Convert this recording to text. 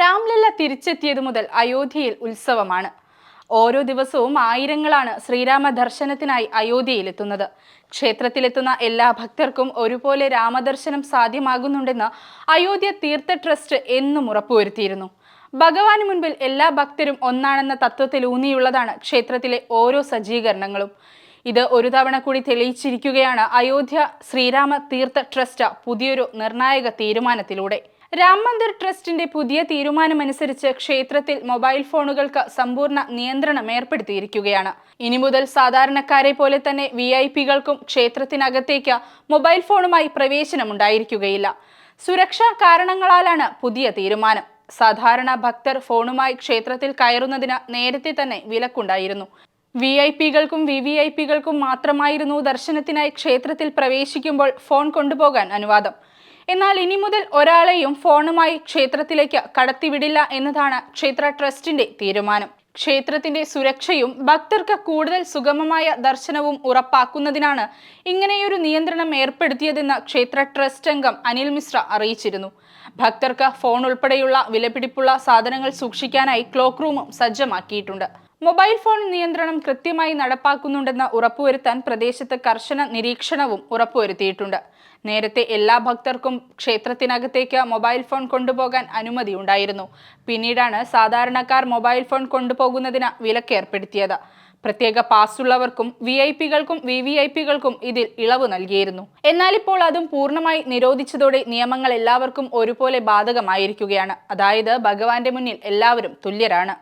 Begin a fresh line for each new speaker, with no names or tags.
രാംലല്ല തിരിച്ചെത്തിയതു മുതൽ അയോധ്യയിൽ ഉത്സവമാണ്. ഓരോ ദിവസവും ആയിരങ്ങളാണ് ശ്രീരാമ ദർശനത്തിനായി അയോധ്യയിലെത്തുന്നത്. ക്ഷേത്രത്തിലെത്തുന്ന എല്ലാ ഭക്തർക്കും ഒരുപോലെ രാമദർശനം സാധ്യമാകുന്നുണ്ടെന്ന് അയോധ്യ തീർത്ഥ ട്രസ്റ്റ് എന്നും ഉറപ്പുവരുത്തിയിരുന്നു. ഭഗവാന് മുൻപിൽ എല്ലാ ഭക്തരും ഒന്നാണെന്ന തത്വത്തിൽ ഊന്നിയുള്ളതാണ് ക്ഷേത്രത്തിലെ ഓരോ സജ്ജീകരണങ്ങളും. ഇത് ഒരു തവണ കൂടി തെളിയിച്ചിരിക്കുകയാണ് അയോധ്യ ശ്രീരാമ തീർത്ഥ ട്രസ്റ്റ് പുതിയൊരു നിർണായക തീരുമാനത്തിലൂടെ. രാം മന്ദിർ ട്രസ്റ്റിന്റെ പുതിയ തീരുമാനമനുസരിച്ച് ക്ഷേത്രത്തിൽ മൊബൈൽ ഫോണുകൾക്ക് സമ്പൂർണ നിയന്ത്രണം ഏർപ്പെടുത്തിയിരിക്കുകയാണ്. ഇനി മുതൽ സാധാരണക്കാരെ പോലെ തന്നെ വി ഐ പികൾക്കും ക്ഷേത്രത്തിനകത്തേക്ക് മൊബൈൽ ഫോണുമായി പ്രവേശനം പ്രവേശനമുണ്ടായിരിക്കുകയില്ല. സുരക്ഷാ കാരണങ്ങളാലാണ് പുതിയ തീരുമാനം. സാധാരണ ഭക്തർ ഫോണുമായി ക്ഷേത്രത്തിൽ കയറുന്നതിന് നേരത്തെ തന്നെ വിലക്കുണ്ടായിരുന്നു. വി ഐ പികൾക്കും വി വി ഐ പികൾക്കും മാത്രമായിരുന്നു ദർശനത്തിനായി ക്ഷേത്രത്തിൽ പ്രവേശിക്കുമ്പോൾ ഫോൺ കൊണ്ടുപോകാൻ അനുവാദം. എന്നാൽ ഇനി മുതൽ ഒരാളെയും ഫോണുമായി ക്ഷേത്രത്തിലേക്ക് കടത്തിവിടില്ല എന്നതാണ് ക്ഷേത്ര ട്രസ്റ്റിന്റെ തീരുമാനം. ക്ഷേത്രത്തിന്റെ സുരക്ഷയും ഭക്തർക്ക് കൂടുതൽ സുഗമമായ ദർശനവും ഉറപ്പാക്കുന്നതിനാണ് ഇങ്ങനെയൊരു നിയന്ത്രണം ഏർപ്പെടുത്തിയതെന്ന് ക്ഷേത്ര ട്രസ്റ്റ് അംഗം അനിൽ മിശ്ര അറിയിച്ചിരുന്നു. ഭക്തർക്ക് ഫോൺ ഉൾപ്പെടെയുള്ള വിലപിടിപ്പുള്ള സാധനങ്ങൾ സൂക്ഷിക്കാനായി ക്ലോക്ക് റൂമും സജ്ജമാക്കിയിട്ടുണ്ട്. മൊബൈൽ ഫോൺ നിയന്ത്രണം കൃത്യമായി നടപ്പാക്കുന്നുണ്ടെന്ന് ഉറപ്പുവരുത്താൻ പ്രദേശത്ത് കർശന നിരീക്ഷണവും ഉറപ്പുവരുത്തിയിട്ടുണ്ട്. നേരത്തെ എല്ലാ ഭക്തർക്കും ക്ഷേത്രത്തിനകത്തേക്ക് മൊബൈൽ ഫോൺ കൊണ്ടുപോകാൻ അനുമതി ഉണ്ടായിരുന്നു. പിന്നീടാണ് സാധാരണക്കാർ മൊബൈൽ ഫോൺ കൊണ്ടുപോകുന്നതിന് വിലക്കേർപ്പെടുത്തിയത്. പ്രത്യേക പാസ്സുള്ളവർക്കും വി ഐ പികൾക്കും വി വി ഐ പികൾക്കും ഇതിൽ ഇളവ് നൽകിയിരുന്നു. എന്നാൽ ഇപ്പോൾ അതും പൂർണമായി നിരോധിച്ചതോടെ നിയമങ്ങൾ എല്ലാവർക്കും ഒരുപോലെ ബാധകമായിരിക്കുകയാണ്. അതായത് ഭഗവാന്റെ മുന്നിൽ എല്ലാവരും തുല്യരാണ്.